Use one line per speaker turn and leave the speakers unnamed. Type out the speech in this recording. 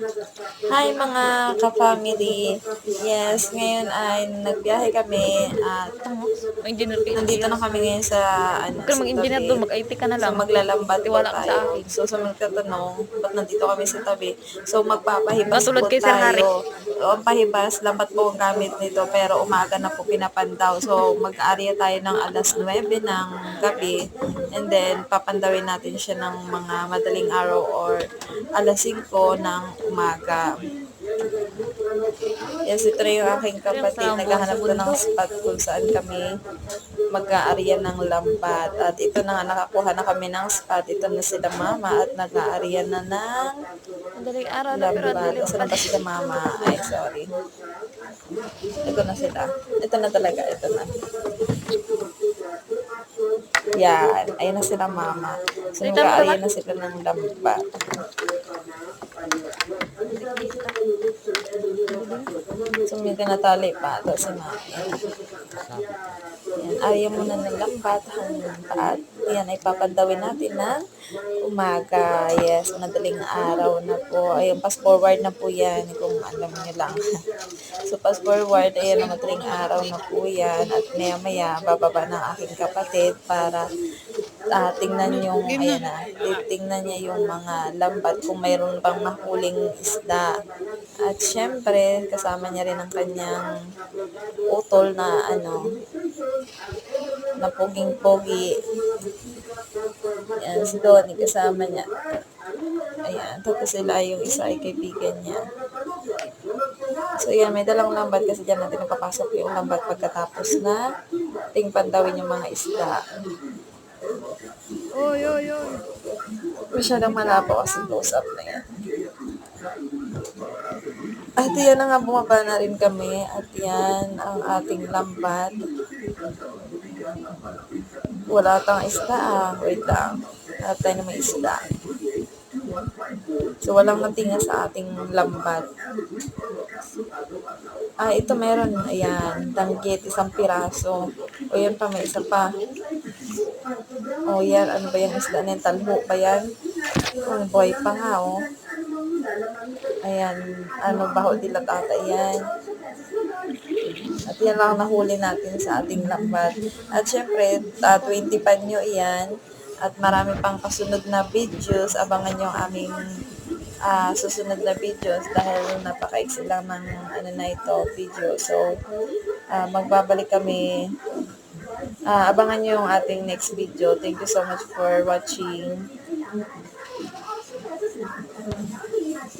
Hi mga ka-family. Yes, ngayon ay nagbiyahe kami at
Mag-engineer ka.
nandito na kami ngayon sa ano,
Kung mag-engineer doon, mag-IT ka na
So
lang.
maglalambat po
Tiwala ka sa
tayo.
akin.
So sa mga tatanong, ba't nandito kami sa tabi? So magpapahibas
Katulad
po
kay Sir Harry.
O, ang pahibas, lambat po ang gamit nito pero umaga na po pinapandaw. So mag-aarya tayo ng alas 9 ng gabi and then papandawin natin siya ng mga madaling araw or alas 5 ng umaga. Yes, ito na yung aking kapatid. Naghahanap ko ng spot kung saan kami mag-aarya ng lambat. At ito na nga, nakakuha na kami ng spot. Ito na sila mama at nag-aarya na ng
Madaling araw na pero
lambat. Saan ba sila mama? Ay, sorry. Ito na sila. Ito na talaga. Ito na. Yan. Ayun na sila mama. So,
ba?
na sila ng lambat. So, may tinatali pa. Ito si mama. Yan, arya muna ng lambat hanggang yan ay papandawin natin ng umaga. Yes, madaling araw na po. Ayun, fast forward na po yan kung alam niyo lang. so, fast forward, ayan, madaling araw na po yan. At maya maya, bababa ng aking kapatid para ah, tingnan yung, ayan na, tingnan niya yung mga lambat kung mayroon bang nahuling isda. At syempre, kasama niya rin ang kanyang utol na ano, na poging-pogi. Yan, si Donnie kasama niya. Ayan, tapos sila yung isa ay kaibigan niya. So, yan, may dalang lambat kasi dyan natin napapasok yung lambat pagkatapos na ting pandawin yung mga isda.
Oy, oy, oy.
Masyadong malabo kasi close-up na yan. At yan na nga, bumaba na rin kami. At yan ang ating lambat. Wala tang isda ah. Wait lang. Wala tayo na may isda. So, walang natinga sa ating lambat. Ah, ito meron. Ayan. Danggit, isang piraso. O yan pa, may isa pa. O yan, ano ba yung isda na yan? Talho ba yan? Oh, boy pa nga, oh. Ayan, ano, baho dilat ata yan. At yan lang nahuli natin sa ating lambat. At syempre, uh, 20 panyo iyan. At marami pang kasunod na videos. Abangan nyo ang aming ah, susunod na videos dahil napakaiksi lang ng ano na ito, video. So, ah, magbabalik kami. Ah, abangan nyo yung ating next video. Thank you so much for watching.